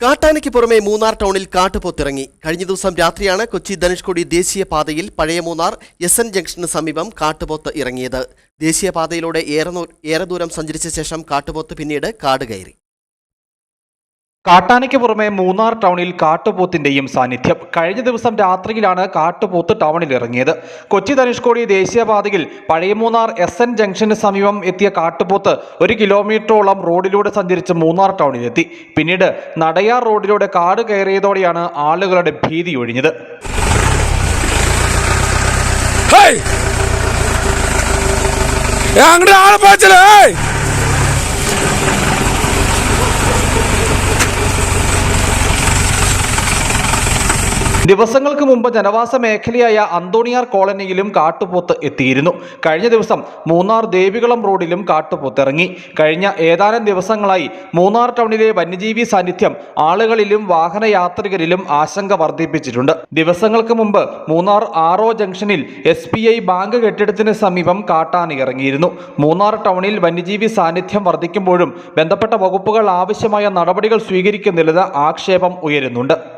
കാട്ടാനയ്ക്ക് പുറമെ മൂന്നാർ ടൗണിൽ കാട്ടുപോത്തിറങ്ങി. കഴിഞ്ഞ ദിവസം രാത്രിയാണ് കൊച്ചി ധനുഷ്കോടി ദേശീയപാതയിൽ പഴയ മൂന്നാർ എസ് എൻ ജംഗ്ഷന് സമീപം കാട്ടുപോത്ത് ഇറങ്ങിയത്. ദേശീയപാതയിലൂടെ ഏറെ ഏറെ ദൂരം സഞ്ചരിച്ച ശേഷം കാട്ടുപോത്ത് പിന്നീട് കാട് കയറി. കാട്ടാനയ്ക്ക് പുറമെ മൂന്നാർ ടൗണിൽ കാട്ടുപോത്തിന്റെയും സാന്നിധ്യം. കഴിഞ്ഞ ദിവസം രാത്രിയിലാണ് കാട്ടുപോത്ത് ടൗണിൽ ഇറങ്ങിയത്. കൊച്ചി ധനുഷ്കോടി ദേശീയപാതയിൽ പഴയ മൂന്നാർ എസ് എൻ ജംഗ്ഷന് സമീപം എത്തിയ കാട്ടുപോത്ത് ഒരു കിലോമീറ്ററോളം റോഡിലൂടെ സഞ്ചരിച്ച് മൂന്നാർ ടൗണിലെത്തി. പിന്നീട് നടയാർ റോഡിലൂടെ കാട് കയറിയതോടെയാണ് ആളുകളുടെ ഭീതി ഒഴിഞ്ഞത്. അങ്ങോട്ട് ആളെ പാച്ചലേ ദിവസങ്ങൾക്ക് മുമ്പ് ജനവാസ മേഖലയായ അന്തോണിയാർ കോളനിയിലും കാട്ടുപോത്ത് എത്തിയിരുന്നു. കഴിഞ്ഞ ദിവസം മൂന്നാർ ദേവികുളം റോഡിലും കാട്ടുപോത്ത് ഇറങ്ങി. കഴിഞ്ഞ ഏതാനും ദിവസങ്ങളായി മൂന്നാർ ടൗണിലെ വന്യജീവി സാന്നിധ്യം ആളുകളിലും വാഹനയാത്രികരിലും ആശങ്ക വർദ്ധിപ്പിച്ചിട്ടുണ്ട്. ദിവസങ്ങൾക്ക് മുമ്പ് മൂന്നാർ ആറോ ജംഗ്ഷനിൽ എസ് ബാങ്ക് കെട്ടിടത്തിന് സമീപം കാട്ടാന ഇറങ്ങിയിരുന്നു. മൂന്നാർ ടൗണിൽ വന്യജീവി സാന്നിധ്യം വർദ്ധിക്കുമ്പോഴും ബന്ധപ്പെട്ട വകുപ്പുകൾ ആവശ്യമായ നടപടികൾ സ്വീകരിക്കുന്നില്ലെന്ന് ആക്ഷേപം ഉയരുന്നുണ്ട്.